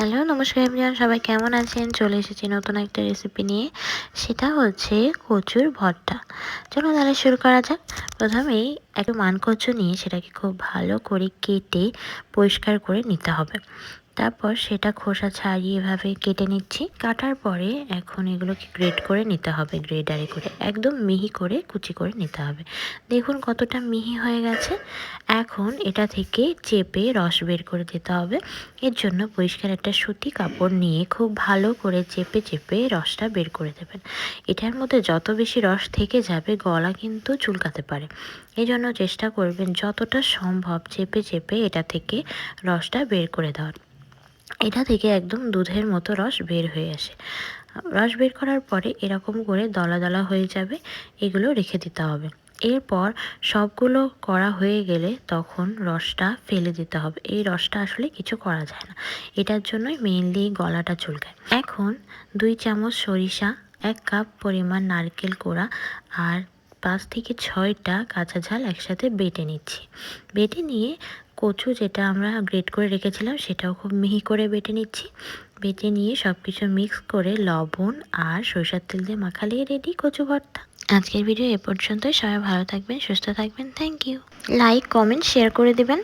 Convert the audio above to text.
Hello, নমস্কার everyone, সবাই কেমন আছেন? চলে এসেছি নতুন একটা রেসিপি নিয়ে। সেটা হচ্ছে কচুর ভর্তা। চলো তাহলে শুরু করা যাক। প্রথমেই একটু মান কচু নিয়ে সেটাকে খুব ভালো করে কেটে পরিষ্কার করে নিতে হবে। তারপর সেটা খোসা ছাড়িয়ে এভাবে কেটে নিচ্ছি। কাটার পরে এখন এগুলোকে গ্রেড করে নিতে হবে, গ্রেডারে করে, একদম মিহি করে কুচি করে নিতে হবে। দেখুন কতটা মিহি হয়ে গেছে। এখন এটা থেকে চেপে রস বের করে দিতে হবে। এর জন্য পরিষ্কার একটা সুতি কাপড় নিয়ে খুব ভালো করে চেপে চেপে রসটা বের করে দেবেন। এটার মধ্যে যত বেশি রস থেকে যাবে, গলা কিন্তু চুলকাতে পারে। এই জন্য চেষ্টা করবেন যতটা সম্ভব চেপে চেপে এটা থেকে রসটা বের করে দেওয়ার। এটা থেকে একদম দুধের মতো রস বের হয়ে আসে। রস বের করার পরে এরকম করে দলা দলা হয়ে যাবে, এগুলো রেখে দিতে হবে। এরপর সবগুলো করা হয়ে গেলে তখন রসটা ফেলে দিতে হবে। এই রসটা আসলে কিছু করা যায় না। এটার জন্যই মেইনলি গলাটা চুলকায়। এখন দুই চামচ সরিষা, এক কাপ পরিমাণ নারকেল কোড়া আর পাঁচ থেকে ছয়টা কাঁচা ঝাল একসাথে বেটে নিচ্ছি। বেটে নিয়ে কচু যেটা আমরা গ্রেট করে রেখেছিলাম সেটাও খুব মিহি করে বেটে নিচ্ছি। বেটে নিয়ে সব কিছু মিক্স করে লবণ আর সরিষার তেল দিয়ে মাখালে রেডি কচু ভর্তা। আজকের ভিডিও এ পর্যন্তই। সবাই ভালো থাকবেন, সুস্থ থাকবেন। Thank you like comment share করে দিবেন।